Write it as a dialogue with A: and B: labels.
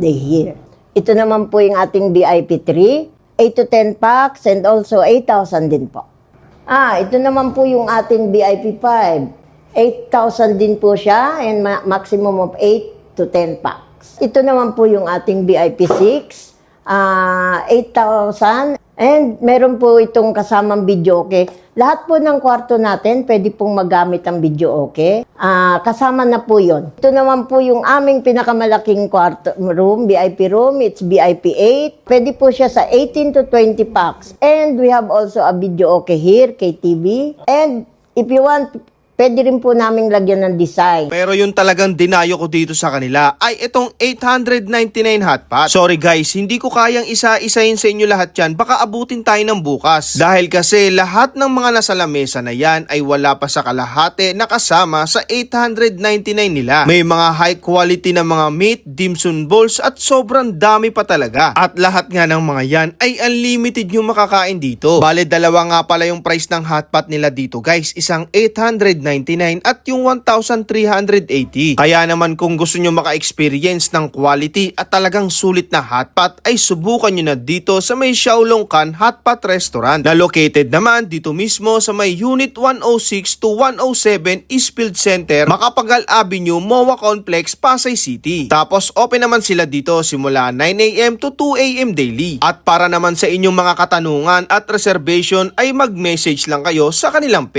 A: the year. Ito naman po yung ating BIP3, 8 to 10 packs and also 8,000 din po. Ah, ito naman po yung ating BIP5, 8,000 din po siya and ma- maximum of 8 to 10 packs. Ito naman po yung ating BIP6, Ah, uh, 8,000. And meron po itong kasamang video okay. Lahat po ng kwarto natin, pwede pong magamit ang video okay. Uh, kasama na po yon. Ito naman po yung aming pinakamalaking kwarto room, VIP room. It's VIP 8. Pwede po siya sa 18 to 20 packs. And we have also a video okay here, KTV. And if you want pwede rin po naming lagyan ng design.
B: Pero yung talagang dinayo ko dito sa kanila ay itong 899 hotpot. Sorry guys, hindi ko kayang isa-isahin sa inyo lahat yan. Baka abutin tayo ng bukas. Dahil kasi lahat ng mga nasa lamesa na yan ay wala pa sa kalahati na kasama sa 899 nila. May mga high quality na mga meat, dimsum balls at sobrang dami pa talaga. At lahat nga ng mga yan ay unlimited yung makakain dito. Bale, dalawa nga pala yung price ng hotpot nila dito guys. Isang 899 at yung 1,380. Kaya naman kung gusto nyo maka-experience ng quality at talagang sulit na hotpot ay subukan nyo na dito sa may Xiaolong Kan Hotpot Restaurant na located naman dito mismo sa may Unit 106 to 107 Eastfield Center, Makapagal Avenue, MOA Complex, Pasay City. Tapos open naman sila dito simula 9am to 2am daily. At para naman sa inyong mga katanungan at reservation ay mag-message lang kayo sa kanilang